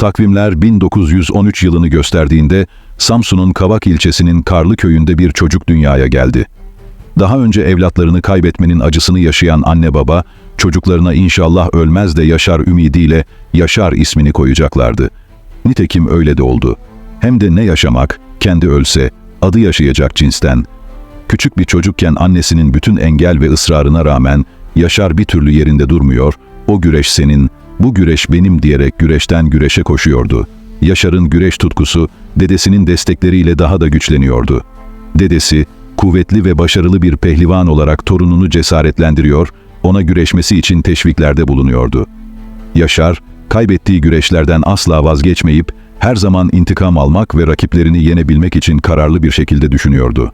Takvimler 1913 yılını gösterdiğinde Samsun'un Kavak ilçesinin Karlı köyünde bir çocuk dünyaya geldi. Daha önce evlatlarını kaybetmenin acısını yaşayan anne baba, çocuklarına inşallah ölmez de yaşar ümidiyle Yaşar ismini koyacaklardı. Nitekim öyle de oldu. Hem de ne yaşamak, kendi ölse, adı yaşayacak cinsten. Küçük bir çocukken annesinin bütün engel ve ısrarına rağmen Yaşar bir türlü yerinde durmuyor, o güreş senin, bu güreş benim diyerek güreşten güreşe koşuyordu. Yaşar'ın güreş tutkusu dedesinin destekleriyle daha da güçleniyordu. Dedesi, kuvvetli ve başarılı bir pehlivan olarak torununu cesaretlendiriyor, ona güreşmesi için teşviklerde bulunuyordu. Yaşar, kaybettiği güreşlerden asla vazgeçmeyip her zaman intikam almak ve rakiplerini yenebilmek için kararlı bir şekilde düşünüyordu.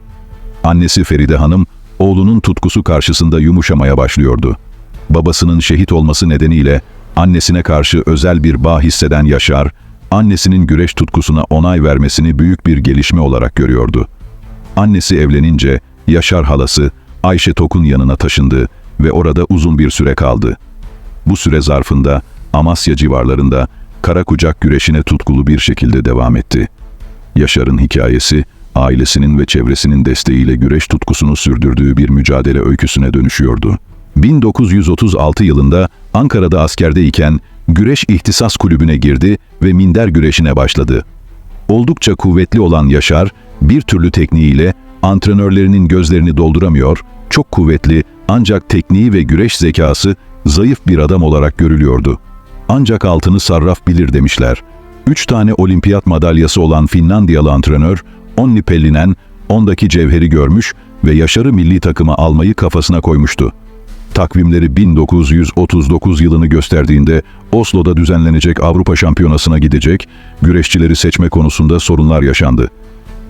Annesi Feride Hanım, oğlunun tutkusu karşısında yumuşamaya başlıyordu. Babasının şehit olması nedeniyle annesine karşı özel bir bağ hisseden Yaşar, annesinin güreş tutkusuna onay vermesini büyük bir gelişme olarak görüyordu. Annesi evlenince Yaşar halası Ayşe Tok'un yanına taşındı ve orada uzun bir süre kaldı. Bu süre zarfında Amasya civarlarında kara kucak güreşine tutkulu bir şekilde devam etti. Yaşar'ın hikayesi, ailesinin ve çevresinin desteğiyle güreş tutkusunu sürdürdüğü bir mücadele öyküsüne dönüşüyordu. 1936 yılında Ankara'da askerdeyken Güreş İhtisas Kulübü'ne girdi ve minder güreşine başladı. Oldukça kuvvetli olan Yaşar, bir türlü tekniğiyle antrenörlerinin gözlerini dolduramıyor, çok kuvvetli ancak tekniği ve güreş zekası zayıf bir adam olarak görülüyordu. Ancak altını sarraf bilir demişler. Üç tane olimpiyat madalyası olan Finlandiyalı antrenör, Onni Pellinen, ondaki cevheri görmüş ve Yaşar'ı milli takıma almayı kafasına koymuştu. Takvimleri 1939 yılını gösterdiğinde Oslo'da düzenlenecek Avrupa Şampiyonası'na gidecek, güreşçileri seçme konusunda sorunlar yaşandı.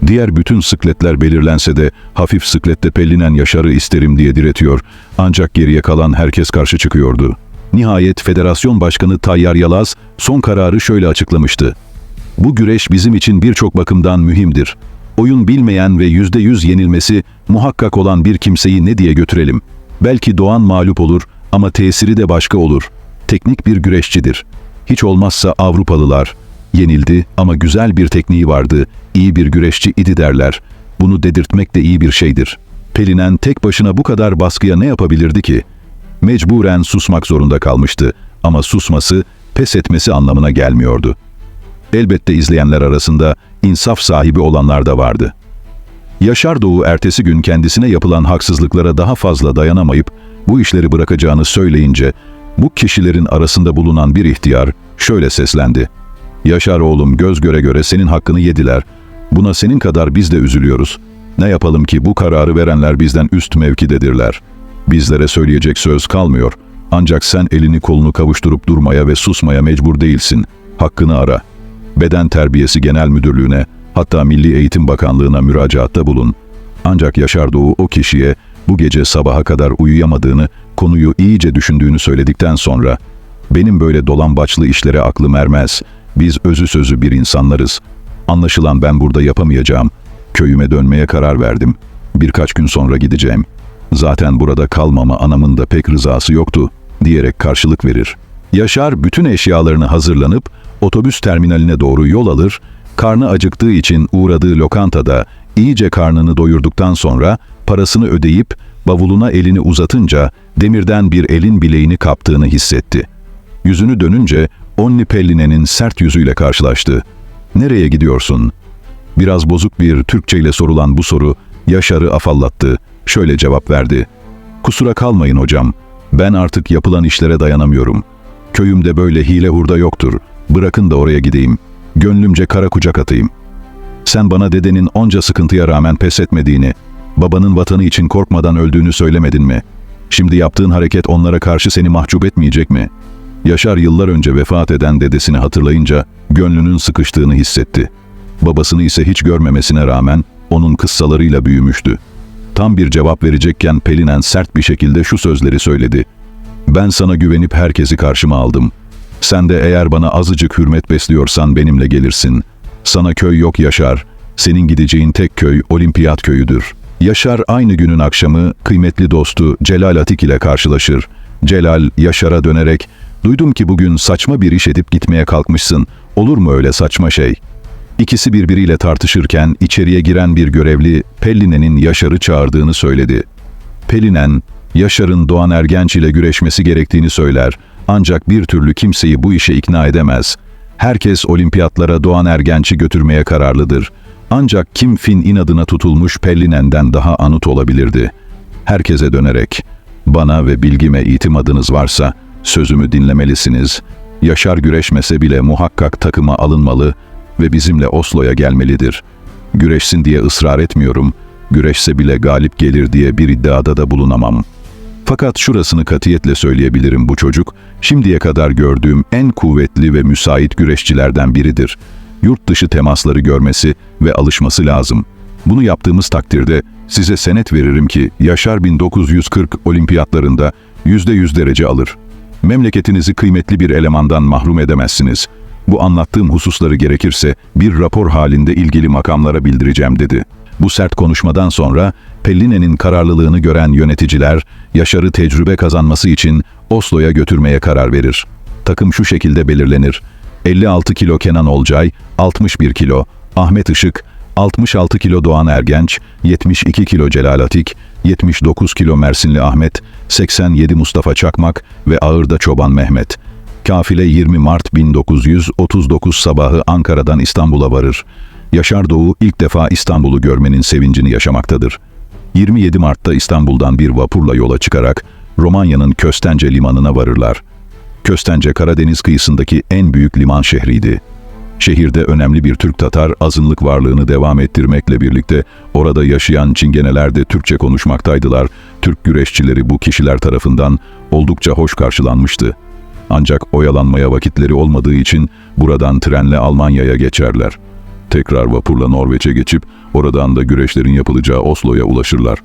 Diğer bütün sıkletler belirlense de hafif sıklette Pellinen Yaşar'ı isterim diye diretiyor ancak geriye kalan herkes karşı çıkıyordu. Nihayet Federasyon Başkanı Tayyar Yalaz son kararı şöyle açıklamıştı. Bu güreş bizim için birçok bakımdan mühimdir. Oyun bilmeyen ve yüzde yüz yenilmesi muhakkak olan bir kimseyi ne diye götürelim? Belki Doğan mağlup olur ama tesiri de başka olur. Teknik bir güreşçidir. Hiç olmazsa Avrupalılar. Yenildi ama güzel bir tekniği vardı, iyi bir güreşçi idi derler. Bunu dedirtmek de iyi bir şeydir. Pelinen tek başına bu kadar baskıya ne yapabilirdi ki? Mecburen susmak zorunda kalmıştı ama susması, pes etmesi anlamına gelmiyordu. Elbette izleyenler arasında insaf sahibi olanlar da vardı. Yaşar Doğu ertesi gün kendisine yapılan haksızlıklara daha fazla dayanamayıp bu işleri bırakacağını söyleyince bu kişilerin arasında bulunan bir ihtiyar şöyle seslendi. Yaşar oğlum göz göre göre senin hakkını yediler. Buna senin kadar biz de üzülüyoruz. Ne yapalım ki bu kararı verenler bizden üst mevkidedirler. Bizlere söyleyecek söz kalmıyor. Ancak sen elini kolunu kavuşturup durmaya ve susmaya mecbur değilsin. Hakkını ara. Beden Terbiyesi Genel Müdürlüğü'ne hatta Milli Eğitim Bakanlığı'na müracaatta bulun. Ancak Yaşar Doğu o kişiye bu gece sabaha kadar uyuyamadığını, konuyu iyice düşündüğünü söyledikten sonra benim böyle dolambaçlı işlere aklım ermez. Biz özü sözü bir insanlarız. Anlaşılan ben burada yapamayacağım. Köyüme dönmeye karar verdim. Birkaç gün sonra gideceğim. Zaten burada kalmama anamın da pek rızası yoktu diyerek karşılık verir. Yaşar bütün eşyalarını hazırlanıp otobüs terminaline doğru yol alır, karnı acıktığı için uğradığı lokantada iyice karnını doyurduktan sonra parasını ödeyip bavuluna elini uzatınca demirden bir elin bileğini kaptığını hissetti. Yüzünü dönünce Onni Pelline'nin sert yüzüyle karşılaştı. ''Nereye gidiyorsun?'' Biraz bozuk bir Türkçe ile sorulan bu soru Yaşar'ı afallattı. Şöyle cevap verdi. ''Kusura kalmayın hocam, ben artık yapılan işlere dayanamıyorum. Köyümde böyle hile hurda yoktur. Bırakın da oraya gideyim. Gönlümce kara kucak atayım. Sen bana dedenin onca sıkıntıya rağmen pes etmediğini, babanın vatanı için korkmadan öldüğünü söylemedin mi? Şimdi yaptığın hareket onlara karşı seni mahcup etmeyecek mi?'' Yaşar yıllar önce vefat eden dedesini hatırlayınca gönlünün sıkıştığını hissetti. Babasını ise hiç görmemesine rağmen onun kıssalarıyla büyümüştü. Tam bir cevap verecekken Pelinen sert bir şekilde şu sözleri söyledi. Ben sana güvenip herkesi karşıma aldım. Sen de eğer bana azıcık hürmet besliyorsan benimle gelirsin. Sana köy yok Yaşar. Senin gideceğin tek köy Olimpiyat köyüdür. Yaşar aynı günün akşamı kıymetli dostu Celal Atik ile karşılaşır. Celal Yaşar'a dönerek Duydum ki bugün saçma bir iş edip gitmeye kalkmışsın. Olur mu öyle saçma şey? İkisi birbiriyle tartışırken içeriye giren bir görevli Pelline'nin Yaşar'ı çağırdığını söyledi. Pelinen, Yaşar'ın Doğan Ergenç ile güreşmesi gerektiğini söyler ancak bir türlü kimseyi bu işe ikna edemez. Herkes olimpiyatlara Doğan Ergenç'i götürmeye kararlıdır. Ancak Kim Fin inadına tutulmuş Pellinen'den daha anut olabilirdi. Herkese dönerek, bana ve bilgime itimadınız varsa sözümü dinlemelisiniz. Yaşar güreşmese bile muhakkak takıma alınmalı ve bizimle Oslo'ya gelmelidir. Güreşsin diye ısrar etmiyorum, güreşse bile galip gelir diye bir iddiada da bulunamam. Fakat şurasını katiyetle söyleyebilirim bu çocuk, şimdiye kadar gördüğüm en kuvvetli ve müsait güreşçilerden biridir. Yurt dışı temasları görmesi ve alışması lazım. Bunu yaptığımız takdirde size senet veririm ki Yaşar 1940 olimpiyatlarında %100 derece alır. Memleketinizi kıymetli bir elemandan mahrum edemezsiniz. Bu anlattığım hususları gerekirse bir rapor halinde ilgili makamlara bildireceğim dedi. Bu sert konuşmadan sonra Pelline'nin kararlılığını gören yöneticiler Yaşar'ı tecrübe kazanması için Oslo'ya götürmeye karar verir. Takım şu şekilde belirlenir. 56 kilo Kenan Olcay, 61 kilo Ahmet Işık, 66 kilo Doğan Ergenç, 72 kilo Celal Atik, 79 kilo Mersinli Ahmet, 87 Mustafa Çakmak ve ağırda Çoban Mehmet. Kafile 20 Mart 1939 sabahı Ankara'dan İstanbul'a varır. Yaşar Doğu ilk defa İstanbul'u görmenin sevincini yaşamaktadır. 27 Mart'ta İstanbul'dan bir vapurla yola çıkarak Romanya'nın Köstence limanına varırlar. Köstence Karadeniz kıyısındaki en büyük liman şehriydi. Şehirde önemli bir Türk Tatar azınlık varlığını devam ettirmekle birlikte orada yaşayan Çingeneler de Türkçe konuşmaktaydılar. Türk güreşçileri bu kişiler tarafından oldukça hoş karşılanmıştı. Ancak oyalanmaya vakitleri olmadığı için buradan trenle Almanya'ya geçerler. Tekrar vapurla Norveç'e geçip oradan da güreşlerin yapılacağı Oslo'ya ulaşırlar.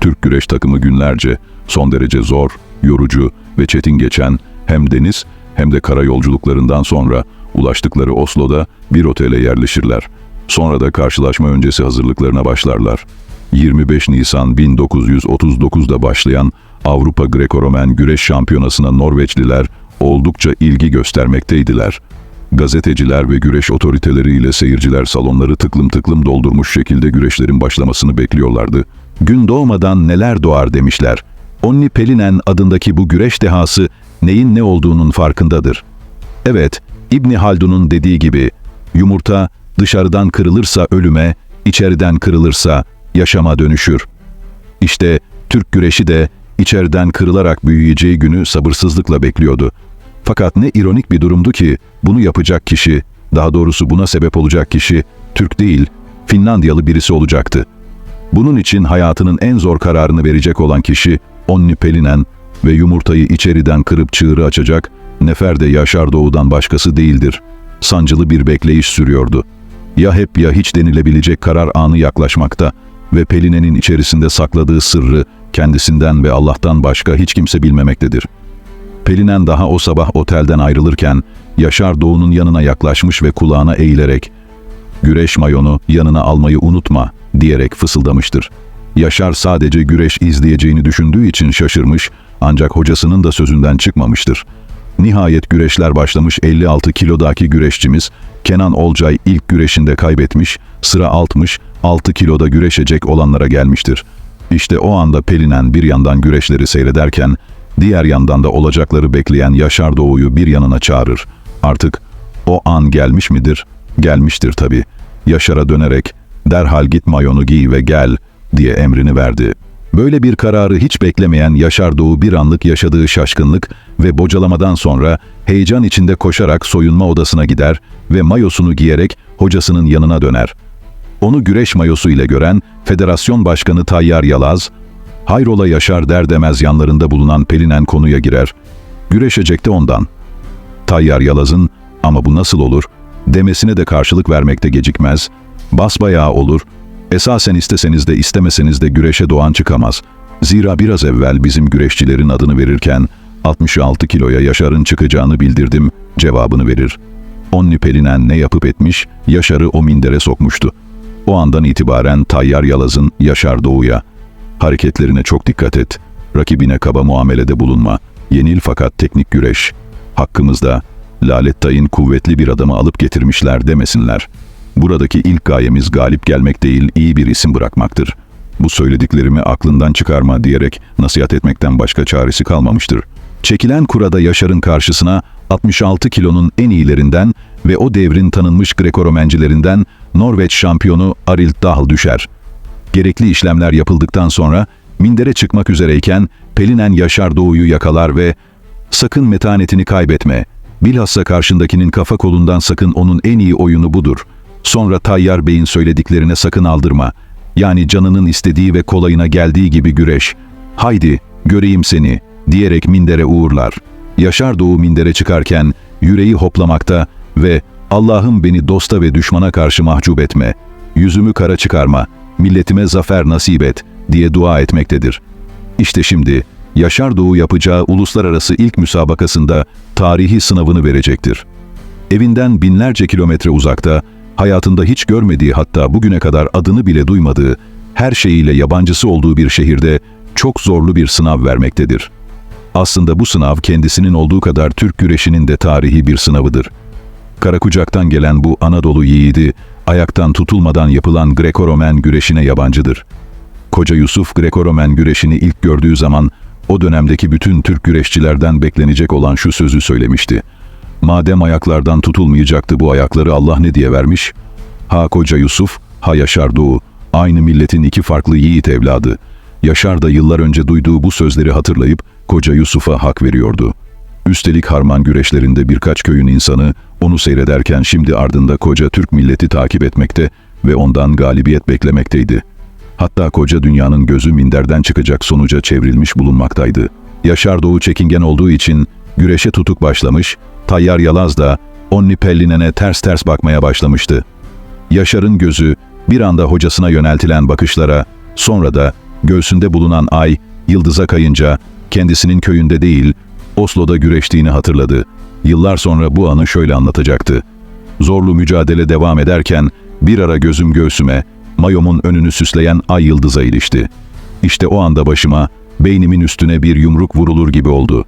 Türk güreş takımı günlerce son derece zor, yorucu ve çetin geçen hem deniz hem de kara yolculuklarından sonra ulaştıkları Oslo'da bir otele yerleşirler. Sonra da karşılaşma öncesi hazırlıklarına başlarlar. 25 Nisan 1939'da başlayan Avrupa Greco-Romen Güreş Şampiyonası'na Norveçliler oldukça ilgi göstermekteydiler. Gazeteciler ve güreş otoriteleriyle seyirciler salonları tıklım tıklım doldurmuş şekilde güreşlerin başlamasını bekliyorlardı. Gün doğmadan neler doğar demişler. Onni Pelinen adındaki bu güreş dehası neyin ne olduğunun farkındadır. Evet, İbni Haldun'un dediği gibi yumurta dışarıdan kırılırsa ölüme, içeriden kırılırsa yaşama dönüşür. İşte Türk güreşi de içeriden kırılarak büyüyeceği günü sabırsızlıkla bekliyordu. Fakat ne ironik bir durumdu ki bunu yapacak kişi, daha doğrusu buna sebep olacak kişi Türk değil, Finlandiyalı birisi olacaktı. Bunun için hayatının en zor kararını verecek olan kişi Onni Pelinen ve yumurtayı içeriden kırıp çığırı açacak Nefer de Yaşar Doğu'dan başkası değildir. Sancılı bir bekleyiş sürüyordu. Ya hep ya hiç denilebilecek karar anı yaklaşmakta ve Peline'nin içerisinde sakladığı sırrı kendisinden ve Allah'tan başka hiç kimse bilmemektedir. Pelinen daha o sabah otelden ayrılırken Yaşar Doğu'nun yanına yaklaşmış ve kulağına eğilerek ''Güreş mayonu yanına almayı unutma'' diyerek fısıldamıştır. Yaşar sadece güreş izleyeceğini düşündüğü için şaşırmış ancak hocasının da sözünden çıkmamıştır. Nihayet güreşler başlamış 56 kilodaki güreşçimiz Kenan Olcay ilk güreşinde kaybetmiş, sıra 60, 6 kiloda güreşecek olanlara gelmiştir. İşte o anda Pelinen bir yandan güreşleri seyrederken, diğer yandan da olacakları bekleyen Yaşar Doğu'yu bir yanına çağırır. Artık o an gelmiş midir? Gelmiştir tabii. Yaşar'a dönerek, derhal git mayonu giy ve gel diye emrini verdi. Böyle bir kararı hiç beklemeyen Yaşar Doğu bir anlık yaşadığı şaşkınlık ve bocalamadan sonra heyecan içinde koşarak soyunma odasına gider ve mayosunu giyerek hocasının yanına döner. Onu güreş mayosu ile gören Federasyon Başkanı Tayyar Yalaz, hayrola Yaşar der demez yanlarında bulunan Pelinen konuya girer. Güreşecekti ondan. Tayyar Yalaz'ın ama bu nasıl olur demesine de karşılık vermekte gecikmez, basbayağı olur, esasen isteseniz de istemeseniz de güreşe doğan çıkamaz. Zira biraz evvel bizim güreşçilerin adını verirken 66 kiloya Yaşar'ın çıkacağını bildirdim cevabını verir. Onni Pelinen ne yapıp etmiş, Yaşar'ı o mindere sokmuştu. O andan itibaren Tayyar Yalaz'ın Yaşar Doğu'ya, hareketlerine çok dikkat et, rakibine kaba muamelede bulunma, yenil fakat teknik güreş, hakkımızda, Lalet Tay'ın kuvvetli bir adamı alıp getirmişler demesinler. Buradaki ilk gayemiz galip gelmek değil, iyi bir isim bırakmaktır. Bu söylediklerimi aklından çıkarma diyerek nasihat etmekten başka çaresi kalmamıştır. Çekilen kurada Yaşar'ın karşısına 66 kilonun en iyilerinden ve o devrin tanınmış Greko-Romencilerinden Norveç şampiyonu Arild Dahl düşer. Gerekli işlemler yapıldıktan sonra mindere çıkmak üzereyken Pelinen Yaşar Doğu'yu yakalar ve ''Sakın metanetini kaybetme. Bilhassa karşındakinin kafa kolundan sakın onun en iyi oyunu budur. Sonra Tayyar Bey'in söylediklerine sakın aldırma. Yani canının istediği ve kolayına geldiği gibi güreş. Haydi, göreyim seni.'' diyerek mindere uğurlar. Yaşar Doğu mindere çıkarken yüreği hoplamakta ve ''Allah'ım beni dosta ve düşmana karşı mahcup etme. Yüzümü kara çıkarma. Milletime zafer nasip et.'' diye dua etmektedir. İşte şimdi Yaşar Doğu yapacağı uluslararası ilk müsabakasında tarihi sınavını verecektir. Evinden binlerce kilometre uzakta, hayatında hiç görmediği hatta bugüne kadar adını bile duymadığı, her şeyiyle yabancısı olduğu bir şehirde çok zorlu bir sınav vermektedir. Aslında bu sınav kendisinin olduğu kadar Türk güreşinin de tarihi bir sınavıdır. Karakucak'tan gelen bu Anadolu yiğidi, ayaktan tutulmadan yapılan Greko-Romen güreşine yabancıdır. Koca Yusuf Greko-Romen güreşini ilk gördüğü zaman o dönemdeki bütün Türk güreşçilerden beklenecek olan şu sözü söylemişti. Madem ayaklardan tutulmayacaktı bu ayakları Allah ne diye vermiş? Ha koca Yusuf, ha Yaşar Doğu, aynı milletin iki farklı yiğit evladı. Yaşar da yıllar önce duyduğu bu sözleri hatırlayıp koca Yusuf'a hak veriyordu. Üstelik harman güreşlerinde birkaç köyün insanı onu seyrederken şimdi ardında koca Türk milleti takip etmekte ve ondan galibiyet beklemekteydi. Hatta koca dünyanın gözü minderden çıkacak sonuca çevrilmiş bulunmaktaydı. Yaşar Doğu çekingen olduğu için güreşe tutuk başlamış, Tayyar Yalaz da Onni Pellinen'e ters ters bakmaya başlamıştı. Yaşar'ın gözü bir anda hocasına yöneltilen bakışlara, sonra da göğsünde bulunan ay, yıldıza kayınca kendisinin köyünde değil, Oslo'da güreştiğini hatırladı. Yıllar sonra bu anı şöyle anlatacaktı. Zorlu mücadele devam ederken bir ara gözüm göğsüme, mayomun önünü süsleyen ay yıldıza ilişti. İşte o anda başıma, beynimin üstüne bir yumruk vurulur gibi oldu.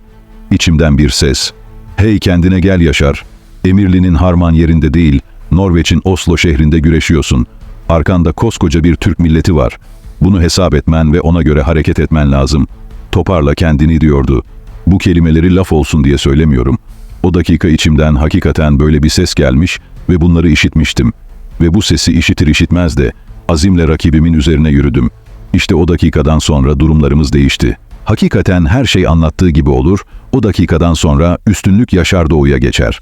İçimden bir ses. Hey kendine gel Yaşar. Emirli'nin harman yerinde değil, Norveç'in Oslo şehrinde güreşiyorsun. Arkanda koskoca bir Türk milleti var. Bunu hesap etmen ve ona göre hareket etmen lazım. Toparla kendini diyordu. Bu kelimeleri laf olsun diye söylemiyorum. O dakika içimden hakikaten böyle bir ses gelmiş ve bunları işitmiştim. Ve bu sesi işitir işitmez de azimle rakibimin üzerine yürüdüm. İşte o dakikadan sonra durumlarımız değişti. Hakikaten her şey anlattığı gibi olur, o dakikadan sonra üstünlük Yaşar Doğu'ya geçer.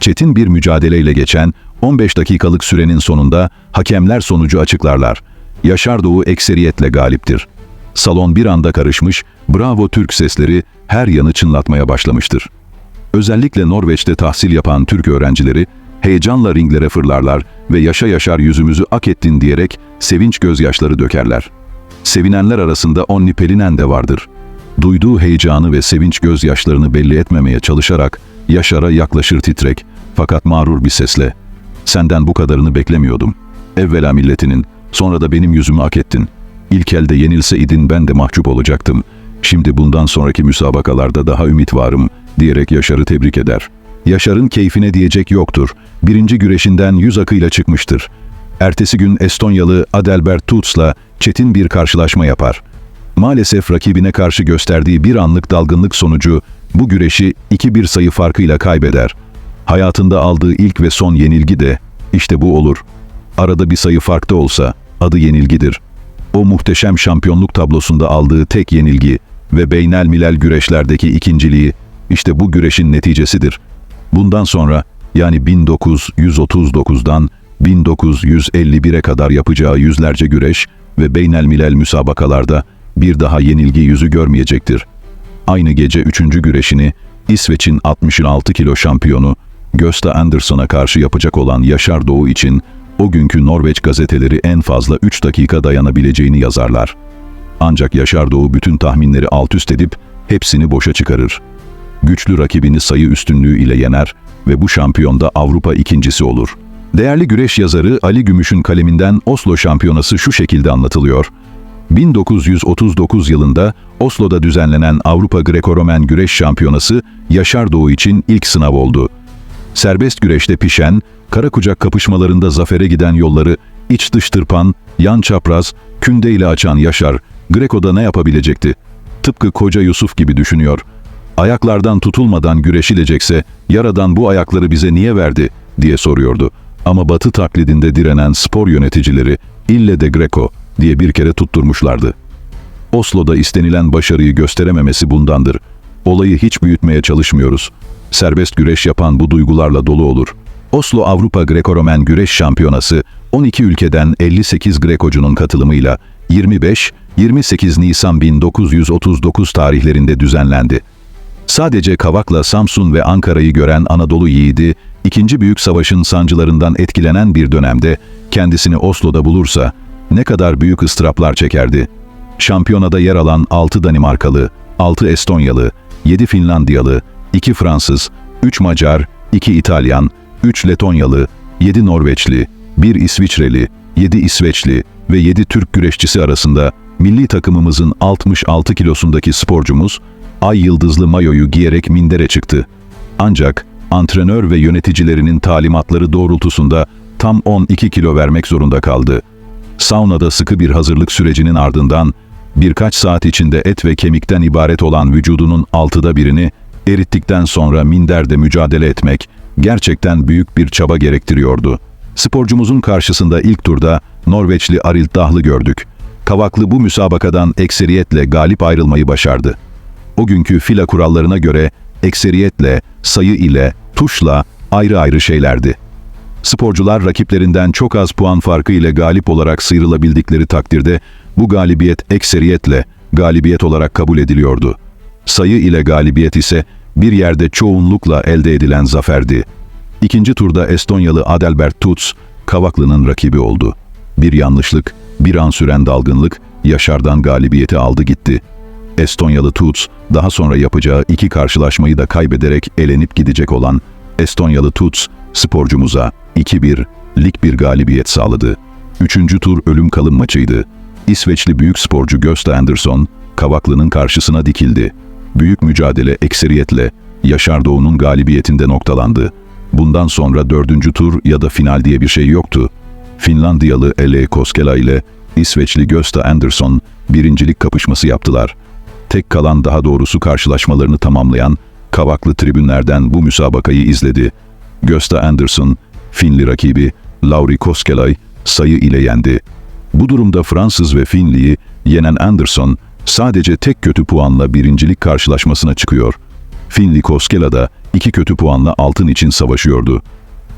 Çetin bir mücadeleyle geçen 15 dakikalık sürenin sonunda hakemler sonucu açıklarlar. Yaşar Doğu ekseriyetle galiptir. Salon bir anda karışmış, bravo Türk sesleri her yanı çınlatmaya başlamıştır. Özellikle Norveç'te tahsil yapan Türk öğrencileri heyecanla ringlere fırlarlar ve yaşa yaşar yüzümüzü ak ettin diyerek sevinç gözyaşları dökerler. Sevinenler arasında Onni Pelinen de vardır. Duyduğu heyecanı ve sevinç gözyaşlarını belli etmemeye çalışarak Yaşar'a yaklaşır titrek fakat mağrur bir sesle. Senden bu kadarını beklemiyordum. Evvela milletinin, sonra da benim yüzümü ak ettin. İlk elde yenilse idin ben de mahcup olacaktım. Şimdi bundan sonraki müsabakalarda daha ümit varım diyerek Yaşar'ı tebrik eder. Yaşar'ın keyfine diyecek yoktur. Birinci güreşinden yüz akıyla çıkmıştır. Ertesi gün Estonyalı Adelbert Tuts'la çetin bir karşılaşma yapar. Maalesef rakibine karşı gösterdiği bir anlık dalgınlık sonucu bu güreşi 2-1 sayı farkıyla kaybeder. Hayatında aldığı ilk ve son yenilgi de işte bu olur. Arada bir sayı farkta olsa adı yenilgidir. O muhteşem şampiyonluk tablosunda aldığı tek yenilgi ve beynel milel güreşlerdeki ikinciliği işte bu güreşin neticesidir. Bundan sonra yani 1939'dan 1951'e kadar yapacağı yüzlerce güreş ve beynel milel müsabakalarda bir daha yenilgi yüzü görmeyecektir. Aynı gece üçüncü güreşini İsveç'in 66 kilo şampiyonu Gösta Anderson'a karşı yapacak olan Yaşar Doğu için o günkü Norveç gazeteleri en fazla 3 dakika dayanabileceğini yazarlar. Ancak Yaşar Doğu bütün tahminleri alt üst edip hepsini boşa çıkarır. Güçlü rakibini sayı üstünlüğü ile yener ve bu şampiyonda Avrupa ikincisi olur. Değerli güreş yazarı Ali Gümüş'ün kaleminden Oslo şampiyonası şu şekilde anlatılıyor. 1939 yılında Oslo'da düzenlenen Avrupa Greko-Romen Güreş Şampiyonası Yaşar Doğu için ilk sınav oldu. Serbest güreşte pişen, kara kucak kapışmalarında zafere giden yolları iç dış tırpan, yan çapraz, kündeyle açan Yaşar, Greco'da ne yapabilecekti? Tıpkı koca Yusuf gibi düşünüyor. Ayaklardan tutulmadan güreşilecekse, yaradan bu ayakları bize niye verdi diye soruyordu. Ama batı taklidinde direnen spor yöneticileri, ille de Greco diye bir kere tutturmuşlardı. Oslo'da istenilen başarıyı gösterememesi bundandır. Olayı hiç büyütmeye çalışmıyoruz. Serbest güreş yapan bu duygularla dolu olur. Oslo Avrupa Greco-Romen Güreş Şampiyonası 12 ülkeden 58 Grekocunun katılımıyla 25-28 Nisan 1939 tarihlerinde düzenlendi. Sadece Kavak'la Samsun ve Ankara'yı gören Anadolu yiğidi, ikinci büyük savaşın sancılarından etkilenen bir dönemde kendisini Oslo'da bulursa ne kadar büyük ıstıraplar çekerdi. Şampiyonada yer alan 6 Danimarkalı, 6 Estonyalı, 7 Finlandiyalı, 2 Fransız, 3 Macar, 2 İtalyan, 3 Letonyalı, 7 Norveçli, 1 İsviçreli, 7 İsveçli ve 7 Türk güreşçisi arasında milli takımımızın 66 kilosundaki sporcumuz ay yıldızlı mayoyu giyerek mindere çıktı. Ancak antrenör ve yöneticilerinin talimatları doğrultusunda tam 12 kilo vermek zorunda kaldı. Saunada sıkı bir hazırlık sürecinin ardından birkaç saat içinde et ve kemikten ibaret olan vücudunun altıda birini erittikten sonra minderde mücadele etmek gerçekten büyük bir çaba gerektiriyordu. Sporcumuzun karşısında ilk turda Norveçli Arild Dahl'ı gördük. Kavaklı bu müsabakadan ekseriyetle galip ayrılmayı başardı. O günkü fila kurallarına göre ekseriyetle, sayı ile, tuşla ayrı ayrı şeylerdi. Sporcular rakiplerinden çok az puan farkı ile galip olarak sıyrılabildikleri takdirde bu galibiyet ekseriyetle galibiyet olarak kabul ediliyordu. Sayı ile galibiyet ise bir yerde çoğunlukla elde edilen zaferdi. İkinci turda Estonyalı Adelbert Tuts, Kavaklı'nın rakibi oldu. Bir yanlışlık, bir an süren dalgınlık, Yaşar'dan galibiyeti aldı gitti. Estonyalı Tuts, daha sonra yapacağı iki karşılaşmayı da kaybederek elenip gidecek olan Estonyalı Tuts, sporcumuza 2-1 lig bir galibiyet sağladı. Üçüncü tur ölüm kalım maçıydı. İsveçli büyük sporcu Gösta Andersson, Kavaklı'nın karşısına dikildi. Büyük mücadele ekseriyetle Yaşar Doğu'nun galibiyetinde noktalandı. Bundan sonra dördüncü tur ya da final diye bir şey yoktu. Finlandiyalı Ele Koskela ile İsveçli Gösta Andersson birincilik kapışması yaptılar. Tek kalan daha doğrusu karşılaşmalarını tamamlayan Kavaklı tribünlerden bu müsabakayı izledi. Gösta Anderson, Finli rakibi Lauri Koskelay sayı ile yendi. Bu durumda Fransız ve Finli'yi yenen Anderson sadece tek kötü puanla birincilik karşılaşmasına çıkıyor. Finli Koskela da iki kötü puanla altın için savaşıyordu.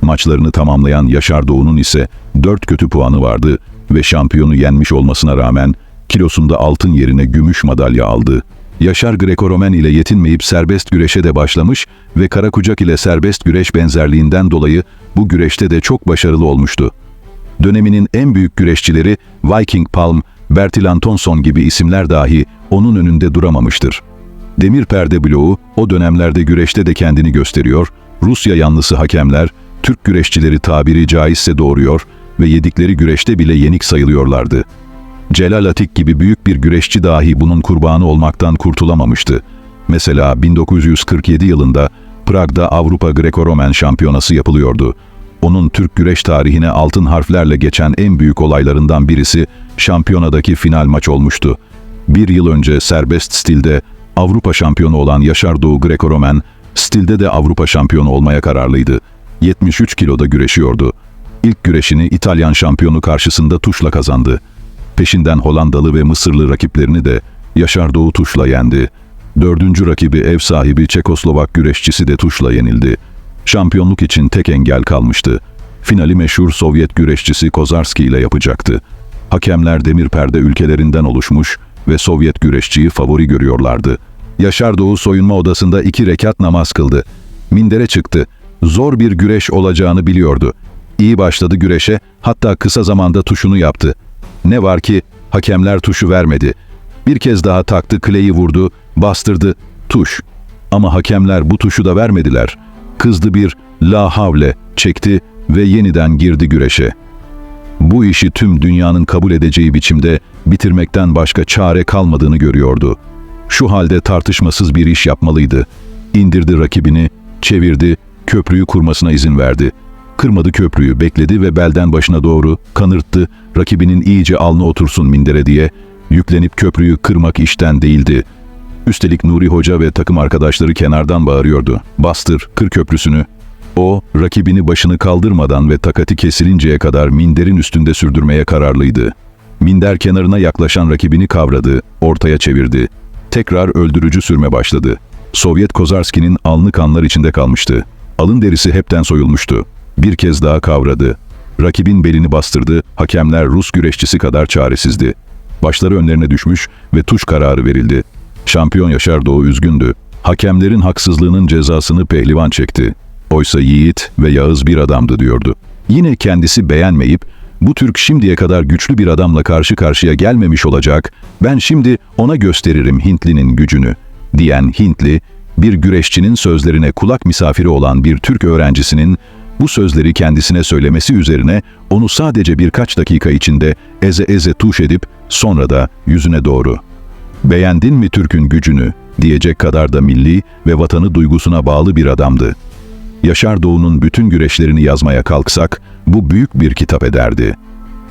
Maçlarını tamamlayan Yaşar Doğu'nun ise dört kötü puanı vardı ve şampiyonu yenmiş olmasına rağmen kilosunda altın yerine gümüş madalya aldı. Yaşar Greco-Romen ile yetinmeyip serbest güreşe de başlamış ve Karakucak ile serbest güreş benzerliğinden dolayı bu güreşte de çok başarılı olmuştu. Döneminin en büyük güreşçileri Viking Palm, Bertil Antonson gibi isimler dahi onun önünde duramamıştır. Demir perde bloğu o dönemlerde güreşte de kendini gösteriyor, Rusya yanlısı hakemler, Türk güreşçileri tabiri caizse doğuruyor ve yedikleri güreşte bile yenik sayılıyorlardı. Celal Atik gibi büyük bir güreşçi dahi bunun kurbanı olmaktan kurtulamamıştı. Mesela 1947 yılında Prag'da Avrupa Greco-Romen Şampiyonası yapılıyordu. Onun Türk güreş tarihine altın harflerle geçen en büyük olaylarından birisi şampiyonadaki final maç olmuştu. Bir yıl önce serbest stilde Avrupa şampiyonu olan Yaşar Doğu Greco-Romen, stilde de Avrupa şampiyonu olmaya kararlıydı. 73 kiloda güreşiyordu. İlk güreşini İtalyan şampiyonu karşısında tuşla kazandı. Peşinden Hollandalı ve Mısırlı rakiplerini de Yaşar Doğu tuşla yendi. Dördüncü rakibi ev sahibi Çekoslovak güreşçisi de tuşla yenildi. Şampiyonluk için tek engel kalmıştı. Finali meşhur Sovyet güreşçisi Kozarski ile yapacaktı. Hakemler demir perde ülkelerinden oluşmuş ve Sovyet güreşçiyi favori görüyorlardı. Yaşar Doğu soyunma odasında iki rekat namaz kıldı. Mindere çıktı. Zor bir güreş olacağını biliyordu. İyi başladı güreşe, hatta kısa zamanda tuşunu yaptı. Ne var ki hakemler tuşu vermedi. Bir kez daha taktı, kleyi vurdu, bastırdı, tuş. Ama hakemler bu tuşu da vermediler. Kızdı bir la havle çekti ve yeniden girdi güreşe. Bu işi tüm dünyanın kabul edeceği biçimde bitirmekten başka çare kalmadığını görüyordu. Şu halde tartışmasız bir iş yapmalıydı. İndirdi rakibini, çevirdi, köprüyü kurmasına izin verdi. Kırmadı köprüyü, bekledi ve belden başına doğru kanırttı, rakibinin iyice alnı otursun mindere diye. Yüklenip köprüyü kırmak işten değildi. Üstelik Nuri Hoca ve takım arkadaşları kenardan bağırıyordu. Bastır, kır köprüsünü. O, rakibini başını kaldırmadan ve takati kesilinceye kadar minderin üstünde sürdürmeye kararlıydı. Minder kenarına yaklaşan rakibini kavradı, ortaya çevirdi. Tekrar öldürücü sürme başladı. Sovyet Kozarski'nin alnı kanlar içinde kalmıştı. Alın derisi hepten soyulmuştu. Bir kez daha kavradı. Rakibin belini bastırdı, hakemler Rus güreşçisi kadar çaresizdi. Başları önlerine düşmüş ve tuş kararı verildi. Şampiyon Yaşar Doğu üzgündü. Hakemlerin haksızlığının cezasını pehlivan çekti. Oysa yiğit ve yağız bir adamdı diyordu. Yine kendisi beğenmeyip, bu Türk şimdiye kadar güçlü bir adamla karşı karşıya gelmemiş olacak, ben şimdi ona gösteririm Hintli'nin gücünü, diyen Hintli, bir güreşçinin sözlerine kulak misafiri olan bir Türk öğrencisinin bu sözleri kendisine söylemesi üzerine onu sadece birkaç dakika içinde eze eze tuş edip sonra da yüzüne doğru beğendin mi Türk'ün gücünü diyecek kadar da milli ve vatanı duygusuna bağlı bir adamdı. Yaşar Doğu'nun bütün güreşlerini yazmaya kalksak bu büyük bir kitap ederdi.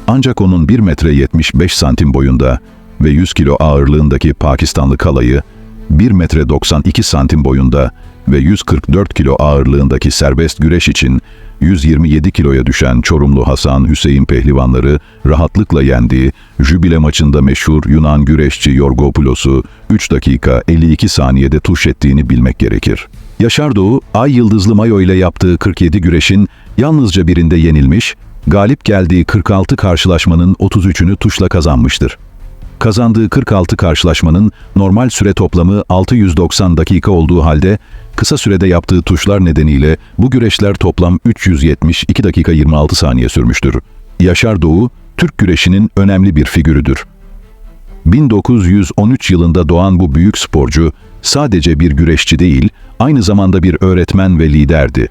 Ancak onun 1 metre 75 santim boyunda ve 100 kilo ağırlığındaki Pakistanlı kalayı, 1 metre 92 santim boyunda ve 144 kilo ağırlığındaki serbest güreş için 127 kiloya düşen Çorumlu Hasan Hüseyin pehlivanları rahatlıkla yendiği jübile maçında meşhur Yunan güreşçi Yorgopulos'u 3 dakika 52 saniyede tuş ettiğini bilmek gerekir. Yaşar Doğu, Ay Yıldızlı Mayo ile yaptığı 47 güreşin yalnızca birinde yenilmiş, galip geldiği 46 karşılaşmanın 33'ünü tuşla kazanmıştır. Kazandığı 46 karşılaşmanın normal süre toplamı 690 dakika olduğu halde kısa sürede yaptığı tuşlar nedeniyle bu güreşler toplam 372 dakika 26 saniye sürmüştür. Yaşar Doğu, Türk güreşinin önemli bir figürüdür. 1913 yılında doğan bu büyük sporcu sadece bir güreşçi değil, aynı zamanda bir öğretmen ve liderdi.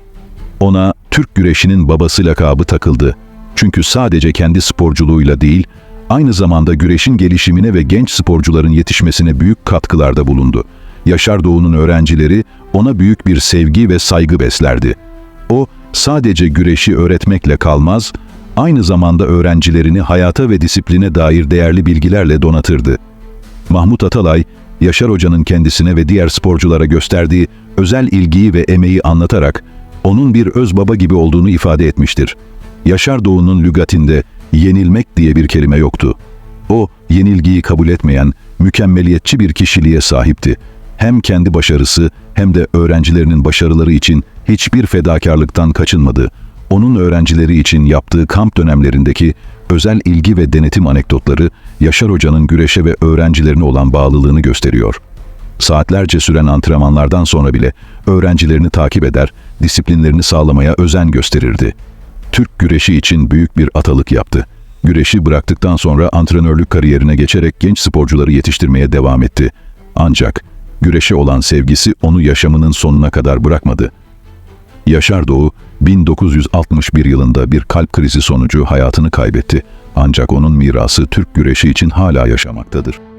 Ona Türk güreşinin babası lakabı takıldı. Çünkü sadece kendi sporculuğuyla değil, aynı zamanda güreşin gelişimine ve genç sporcuların yetişmesine büyük katkılarda bulundu. Yaşar Doğu'nun öğrencileri ona büyük bir sevgi ve saygı beslerdi. O sadece güreşi öğretmekle kalmaz, aynı zamanda öğrencilerini hayata ve disipline dair değerli bilgilerle donatırdı. Mahmut Atalay, Yaşar Hoca'nın kendisine ve diğer sporculara gösterdiği özel ilgiyi ve emeği anlatarak onun bir öz baba gibi olduğunu ifade etmiştir. Yaşar Doğu'nun lügatinde yenilmek diye bir kelime yoktu. O, yenilgiyi kabul etmeyen, mükemmeliyetçi bir kişiliğe sahipti. Hem kendi başarısı hem de öğrencilerinin başarıları için hiçbir fedakarlıktan kaçınmadı. Onun öğrencileri için yaptığı kamp dönemlerindeki özel ilgi ve denetim anekdotları Yaşar Hoca'nın güreşe ve öğrencilerine olan bağlılığını gösteriyor. Saatlerce süren antrenmanlardan sonra bile öğrencilerini takip eder, disiplinlerini sağlamaya özen gösterirdi. Türk güreşi için büyük bir atalık yaptı. Güreşi bıraktıktan sonra antrenörlük kariyerine geçerek genç sporcuları yetiştirmeye devam etti. Ancak güreşe olan sevgisi onu yaşamının sonuna kadar bırakmadı. Yaşar Doğu 1961 yılında bir kalp krizi sonucu hayatını kaybetti. Ancak onun mirası Türk güreşi için hala yaşamaktadır.